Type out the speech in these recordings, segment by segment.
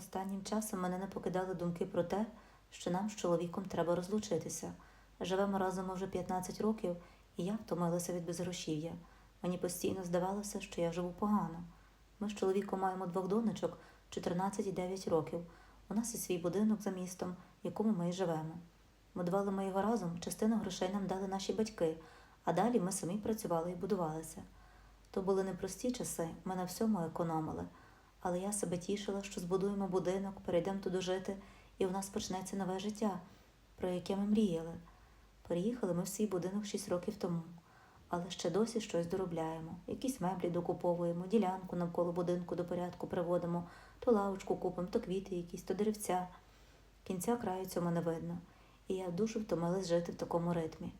Останнім часом мене не покидали думки про те, що нам з чоловіком треба розлучитися. Живемо разом уже 15 років, і я втомилася від безгрошів'я. Мені постійно здавалося, що я живу погано. Ми з чоловіком маємо двох донечок 14 і 9 років. У нас є свій будинок за містом, в якому ми і живемо. Будували ми його разом, частину грошей нам дали наші батьки, а далі ми самі працювали і будувалися. То були непрості часи, ми на всьому економили. Але я себе тішила, що збудуємо будинок, перейдемо туди жити, і у нас почнеться нове життя, про яке ми мріяли. Переїхали ми в свій будинок 6 років тому, але ще досі щось доробляємо. Якісь меблі докуповуємо, ділянку навколо будинку до порядку приводимо, то лавочку купимо, то квіти якісь, то деревця. Кінця краю цьому не видно, і я дуже втомилась жити в такому ритмі.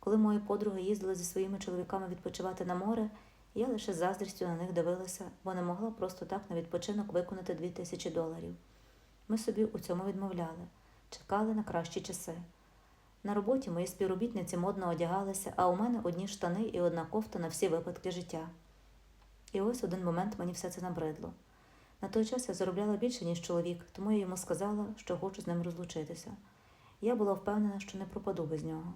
Коли мої подруги їздили зі своїми чоловіками відпочивати на море, я лише з заздрістю на них дивилася, бо не могла просто так на відпочинок виконати дві тисячі доларів. Ми собі у цьому відмовляли, чекали на кращі часи. На роботі мої співробітниці модно одягалися, а у мене одні штани і одна кофта на всі випадки життя. І ось один момент мені все це набридло. На той час я заробляла більше, ніж чоловік, тому я йому сказала, що хочу з ним розлучитися. Я була впевнена, що не пропаду без нього.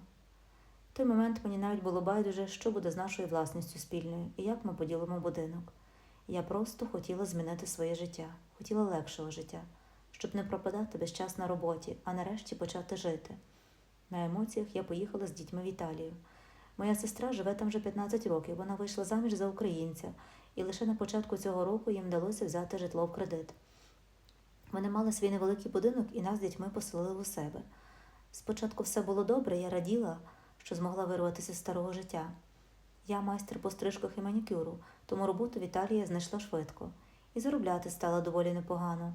Той момент мені навіть було байдуже, що буде з нашою власністю спільною і як ми поділимо будинок. Я просто хотіла змінити своє життя, хотіла легшого життя, щоб не пропадати весь час на роботі, а нарешті почати жити. На емоціях я поїхала з дітьми в Італію. Моя сестра живе там вже 15 років, вона вийшла заміж за українця, і лише на початку цього року їм вдалося взяти житло в кредит. Вони мали свій невеликий будинок і нас з дітьми поселили у себе. Спочатку все було добре, я раділа, що змогла вирватися з старого життя. Я майстер по стрижках і манікюру, тому роботу в Італії я знайшла швидко, і заробляти стала доволі непогано.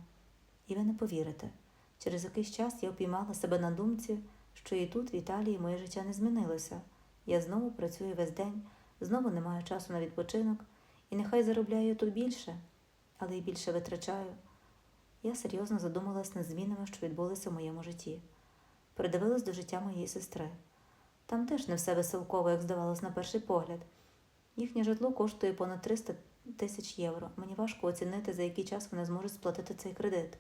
І ви не повірите, через якийсь час я упіймала себе на думці, що і тут, в Італії, моє життя не змінилося. Я знову працюю весь день, знову не маю часу на відпочинок, і нехай заробляю тут більше, але й більше витрачаю. Я серйозно задумалась над змінами, що відбулися в моєму житті. Придивилась до життя моєї сестри. Там теж не все веселково, як здавалось на перший погляд. Їхнє житло коштує понад 300 тисяч євро. Мені важко оцінити, за який час вони зможуть сплатити цей кредит.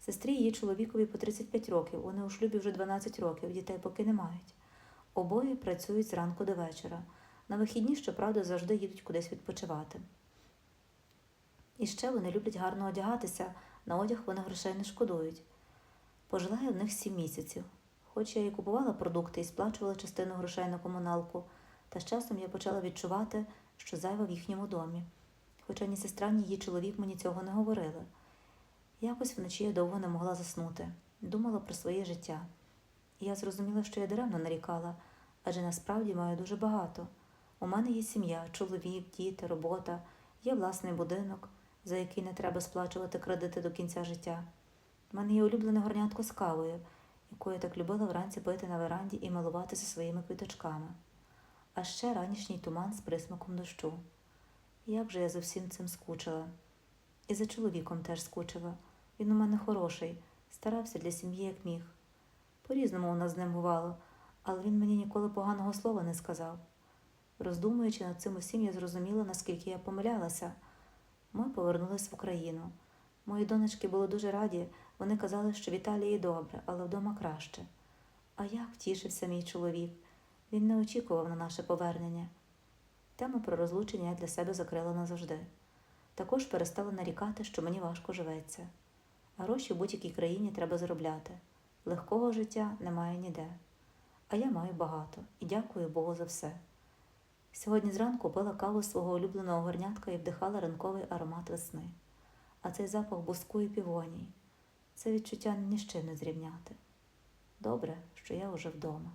Сестрі її чоловікові по 35 років, вони у шлюбі вже 12 років, дітей поки не мають. Обоє працюють зранку до вечора. На вихідні, щоправда, завжди їдуть кудись відпочивати. І ще вони люблять гарно одягатися, на одяг вони грошей не шкодують. Пожила в них сім місяців. Хоч я і купувала продукти і сплачувала частину грошей на комуналку, та з часом я почала відчувати, що зайва в їхньому домі. Хоча ні сестра, ні її чоловік мені цього не говорили. Якось вночі я довго не могла заснути, думала про своє життя. Я зрозуміла, що я даремно нарікала, адже насправді маю дуже багато. У мене є сім'я, чоловік, діти, робота, є власний будинок, за який не треба сплачувати кредити до кінця життя. У мене є улюблене горнятко з кавою, яку я так любила вранці пити на веранді і милуватися своїми квіточками. А ще ранішній туман з присмаком дощу. Як же я за всім цим скучила. І за чоловіком теж скучила. Він у мене хороший, старався для сім'ї, як міг. По-різному у нас з ним бувало, але він мені ніколи поганого слова не сказав. Роздумуючи над цим усім, я зрозуміла, наскільки я помилялася. Ми повернулись в Україну. Мої донечки були дуже раді, вони казали, що в Італії добре, але вдома краще. А як тішився мій чоловік? Він не очікував на наше повернення. Тему про розлучення я для себе закрила назавжди. Також перестала нарікати, що мені важко живеться. Гроші в будь-якій країні треба заробляти. Легкого життя немає ніде. А я маю багато і дякую Богу за все. Сьогодні зранку пила каву свого улюбленого горнятка і вдихала ранковий аромат весни. А цей запах буску і півонії. Це відчуття ні з чим не зрівняти. Добре, що я уже вдома.